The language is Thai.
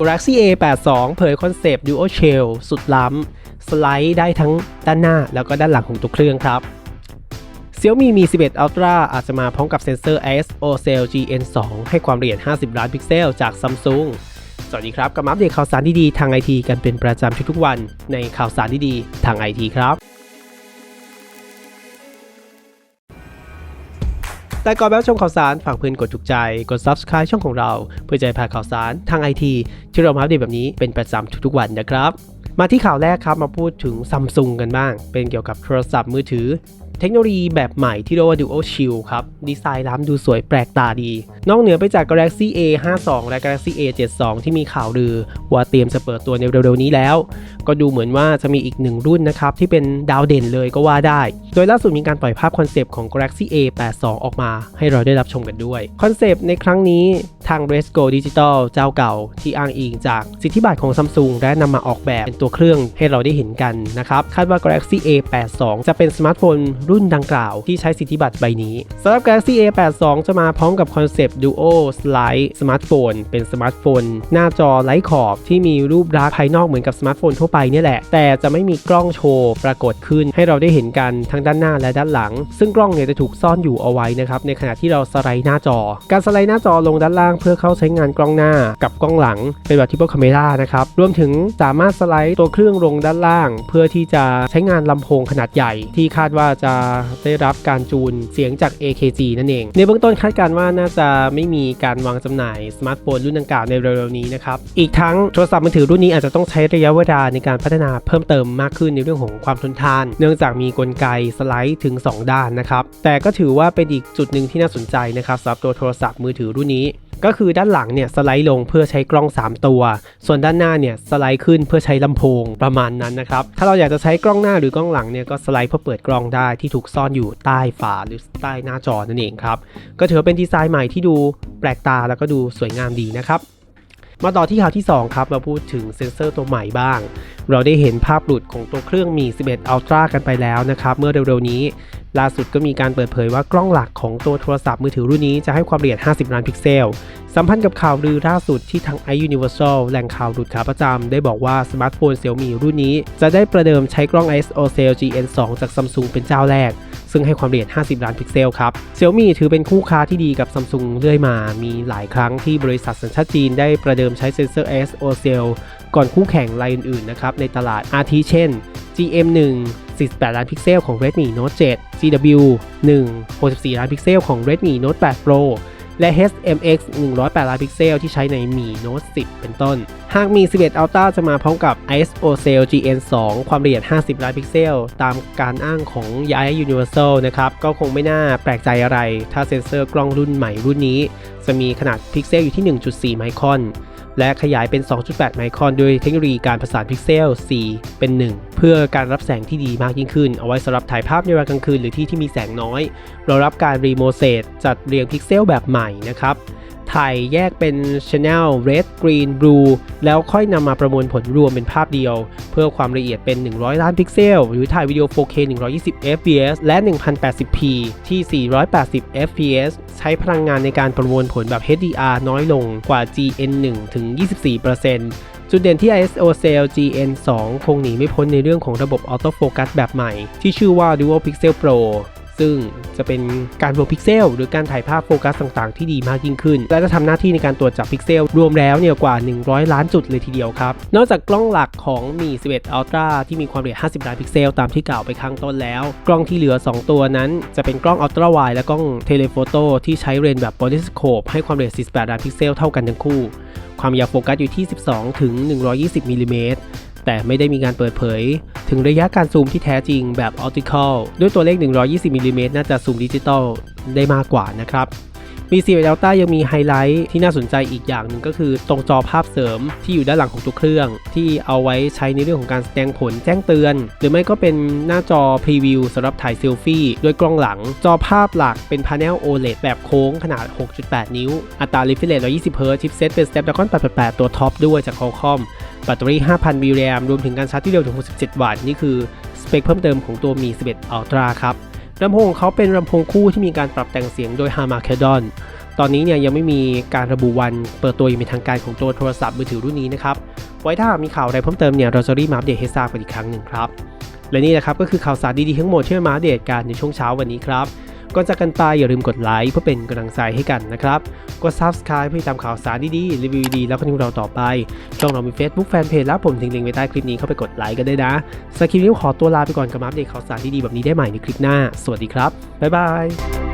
Galaxy A82 เผยคอนเซปต์ Dual Shell สุดล้ำ สไลด์ได้ทั้งด้านหน้าแล้วก็ด้านหลังของตัวเครื่องครับ Xiaomi Mi 11 Ultra อาจจะมาพร้อมกับเซ็นเซอร์ ISO Cell GN2 ให้ความละเอียด 50 ล้านพิกเซลจาก Samsung สวัสดีครับ กับมาอัปเดตข่าวสารดีๆ ทางไอทีกันเป็นประจำทุกๆวันในข่าวสารดีๆ ทางไอทีครับ แต่ก่อนแวะชมข่าวสารฝากเพื่อนกดถูกใจ กด Subscribe ช่องของเรา เพื่อจะพานข่าวสารทางไอทีที่เรามาอัปเดตแบบนี้เป็นประจำทุกๆวันนะครับ มาที่ข่าวแรกครับมาพูดถึงซัมซุงกันบ้าง เป็นเกี่ยวกับโทรศัพท์มือถือ เทคโนโลยีแบบใหม่ที่เรียกว่า Dual Shield ครับ ดีไซน์ล้ำดูสวยแปลกตาดี นอกเหนือไปจาก Galaxy A 5 2และ Galaxy A 7 2ที่มีข่าวลือ ว่าเตรียมจะเปิดตัวในเร็วๆนี้แล้ว ก็ดูเหมือนว่าจะมีอีกหนึ่งรุ่นนะครับ ที่เป็นดาวเด่นเลยก็ว่าได้ โดยล่าสุดมีการปล่อยภาพคอนเซปต์ของ Galaxy A 8 2ออกมาให้เราได้รับชมกันด้วย คอนเซปต์ในครั้งนี้ทาง Resco Digital เจ้าเก่า ที่อ้างอิงจากสิทธิบัตรของ Samsung และนำมาออกแบบเป็นตัวเครื่องให้เราได้เห็นกันนะครับคาดว่า Galaxy A 8 2จะเป็นสมาร์ทโฟนรุ่นดังกล่าวที่ใช้สิทธิบัตรใบนี้สำหรับ Galaxy A 8 2 จะมาพร้อมกับคอนเซปต์ Duo Slide สมาร์ทโฟนเป็นสมาร์ทโฟน หน้าจอไร้ขอบที่มีรูปลักษณ์ภายนอกเหมือนกับสมาร์ทโฟนทั่วไปนี่แหละ แต่จะไม่มีกล้องโชว์ปรากฏขึ้นให้เราได้เห็นกันทั้งด้านหน้าและด้านหลัง ซึ่งกล้องเนี่ยจะถูกซ่อนอยู่เอาไว้นะครับในขณะที่เราสไลด์หน้าจอ การสไลด์หน้าจอลงด้านล่างเพื่อเข้าใช้งานกล้องหน้ากับกล้องหลังเป็นแบบ triple camera นะครับรวมถึงสามารถสไลด์ตัวเครื่องลงด้านล่าง เพื่อที่จะใช้งานลำโพงขนาดใหญ่ ที่คาดว่าจะได้รับการจูนเสียงจาก AKG นั่นเอง ในเบื้องต้นคาดการณ์ว่าน่าจะไม่มีการวางจำหน่ายสมาร์ทโฟนรุ่นดังกล่าวในเร็วๆนี้นะครับ อีกทั้งโทรศัพท์มือถือรุ่นนี้อาจจะต้องใช้ระยะเวลาในการพัฒนาเพิ่มเติมมากขึ้นในเรื่องของความทนทาน เนื่องจากมีกลไกสไลด์ถึง 2 ด้านนะครับ แต่ก็ถือว่าเป็นอีกจุดหนึ่งที่น่าสนใจนะครับสำหรับตัวโทรศัพท์มือถือรุ่นนี้ ก็คือด้านหลังเนี่ยสไลด์ลงเพื่อใช้กล้อง 3 ตัว ส่วนด้านหน้าเนี่ยสไลด์ขึ้นเพื่อใช้ลำโพงประมาณนั้นนะครับ ถ้าเราอยากจะใช้กล้องหน้าหรือกล้องหลังเนี่ยก็สไลด์เพื่อเปิดกล้องได้ที่ถูกซ่อนอยู่ใต้ฝาหรือใต้หน้าจอนั่นเองครับ ก็ถือเป็นดีไซน์ใหม่ที่ดูแปลกตาแล้วก็ดูสวยงามดีนะครับ มาต่อที่ข่าวที่ 2 ครับ เราพูดถึงเซ็นเซอร์ตัวใหม่บ้าง เราได้เห็นภาพหลุดของตัวเครื่องมี 11 Ultra กันไปแล้วนะครับ เมื่อเร็วๆนี้ ล่าสุดก็มีการเปิดเผยว่ากล้องหลักของตัวโทรศัพท์มือถือรุ่นนี้จะให้ความละเอียด 50 ล้านพิกเซล สัมพันธ์กับข่าวลือล่าสุดที่ทาง iUniversal แหล่งข่าวหลุดขาประจำได้บอกว่าสมาร์ทโฟน Xiaomi รุ่นนี้ จะได้ประเดิมใช้กล้อง ISO Cell GN2 จาก Samsung เป็นเจ้าแรก ซึ่งให้ความละเอียด 50 ล้านพิกเซลครับ Xiaomi ถือเป็นคู่ค้าที่ดีกับ Samsung เรื่อยมา มีหลายครั้งที่บริษัทสัญชาติจีนได้ประเดิมใช้เซ็นเซอร์ ISO Cell ก่อนคู่แข่งรายอื่นๆนะครับในตลาดอาทิเช่น GM1 48 ล้านพิกเซลของ Redmi Note 7 GW1 64 ล้านพิกเซลของ Redmi Note 8 Pro และ HMX 108 ล้านพิกเซลที่ใช้ใน Mi Note 10 เป็นต้น หากมี 11 Ultra จะมาพร้อมกับ ISO Cell GN2 ความละเอียด 50 ล้านพิกเซล ตามการอ้างของ Yaya Universal นะครับ ก็คงไม่น่าแปลกใจอะไร ถ้าเซ็นเซอร์กล้องรุ่นใหม่รุ่นนี้ จะมีขนาดพิกเซลอยู่ที่ 1.4 ไมครอน และขยายเป็น 2.8 ไมครอนด้วยเทคโนโลยีการประสานพิกเซล 4 เป็น 1 เพื่อการรับแสงที่ดีมากยิ่งขึ้น เอาไว้สำหรับถ่ายภาพในเวลากลางคืนหรือที่ที่มีแสงน้อย เรารับการรีโมเซตจัดเรียงพิกเซลแบบใหม่นะครับ ถ่แยกเป็น Channel Red Green Blue แล้วค่อยนำมาประมวลผลรวมเป็นภาพเดียว เพื่อความละเอียดเป็น 100 ล้านพิกเซล หรือถ่ายวิดีโอ 4K 120 fps และ 1080p ที่ 480 fps ใช้พลังงานในการประมวลผลแบบ HDR น้อยลงกว่า GN1 ถึง 24%จุดเด่นที่ ISO Cell GN2 คงหนีไม่พ้นในเรื่องของระบบ Auto Focus แบบใหม่ ที่ชื่อว่า Dual Pixel Pro ซึ่งจะเป็นการรวมพิกเซลหรือการถ่ายภาพโฟกัสต่างๆ ที่ดีมากยิ่งขึ้น และจะทำหน้าที่ในการตรวจจับพิกเซลรวมแล้วเนี่ยกว่า 100 ล้านจุดเลยทีเดียวครับ นอกจากกล้องหลักของมี11 Ultra ที่มีความละเอียด 50 ล้านพิกเซลตามที่กล่าวไปข้างต้นแล้ว กล้องที่เหลือ 2 ตัวนั้น จะเป็นกล้อง Ultra Wide และกล้องเทเลโฟโต้ที่ใช้เรนแบบ Polyscope ให้ความละเอียด 48 ล้านพิกเซลเท่ากันทั้งคู่ ความยาวโฟกัสอยู่ที่ 12 ถึง 120มิลลิเมตร แต่ไม่ได้มีการเปิดเผย ถึงระยะการซูมที่แท้จริงแบบ optical ด้วยตัวเลข 120มิลลิเมตรน่าจะซูมดิจิตอลได้มากกว่านะครับ มี11 Delta ยังมีไฮไลท์ที่น่าสนใจอีกอย่างหนึ่งก็คือตรงจอภาพเสริมที่อยู่ด้านหลังของตัวเครื่อง ที่เอาไว้ใช้ในเรื่องของการแสดงผลแจ้งเตือน หรือไม่ก็เป็นหน้าจอพรีวิวสำหรับถ่ายเซลฟี่ด้วยกล้องหลัง จอภาพหลักเป็นพาเนล OLED แบบโค้งขนาด 6.8 นิ้ว อัตรา refresh rate 120 Hz ชิปเซตเป็น Snapdragon 888 ตัวท็อปด้วยจาก Qualcomm แบตเตอรี่ 5,000มิลลิแอมรวมถึงการชาร์จที่เร็วถึง 67 วัตต์นี่คือสเปคเพิ่มเติมของตัวมี 11 Ultra ครับ ลำโพงของเขาเป็นลำโพงคู่ที่มีการปรับแต่งเสียงโดย h a r m a c a d o n ตอนนี้เนี่ยยังไม่มีการระบุวันเปิดตัวอย่างเป็นทางการของตัวโทรศัพท์มือถือรุ่นนี้นะครับ ไว้ถ้ามีข่าวอะไรเพิ่มเติมเนี่ยเราจะรีบมาอัปเดตให้ทราบกันอีกครั้งหนึ่งครับ และนี่นะครับก็คือข่าวสารดีๆทั้งหมดที่มาอัปเดตกันในช่วงเช้าวันนี้ครับ ก่อนจากกันไปอย่าลืมกดไลค์เพื่อเป็นกำลังใจให้กันนะครับ กด subscribe เพื่อตามข่าวสารดีๆ รีวิวดีๆแล้วก็นิวเราต่อไป ช่องเรามี Facebook Fanpage แล้วผมทิ้งลิงก์ไว้ใต้คลิปนี้เข้าไปกดไลค์กันได้นะสักคลิปนี้ขอตัวลาไปก่อนกับมาอัปเดตข่าวสารดีๆแบบนี้ได้ใหม่ในคลิปหน้า สวัสดีครับ บ๊ายบาย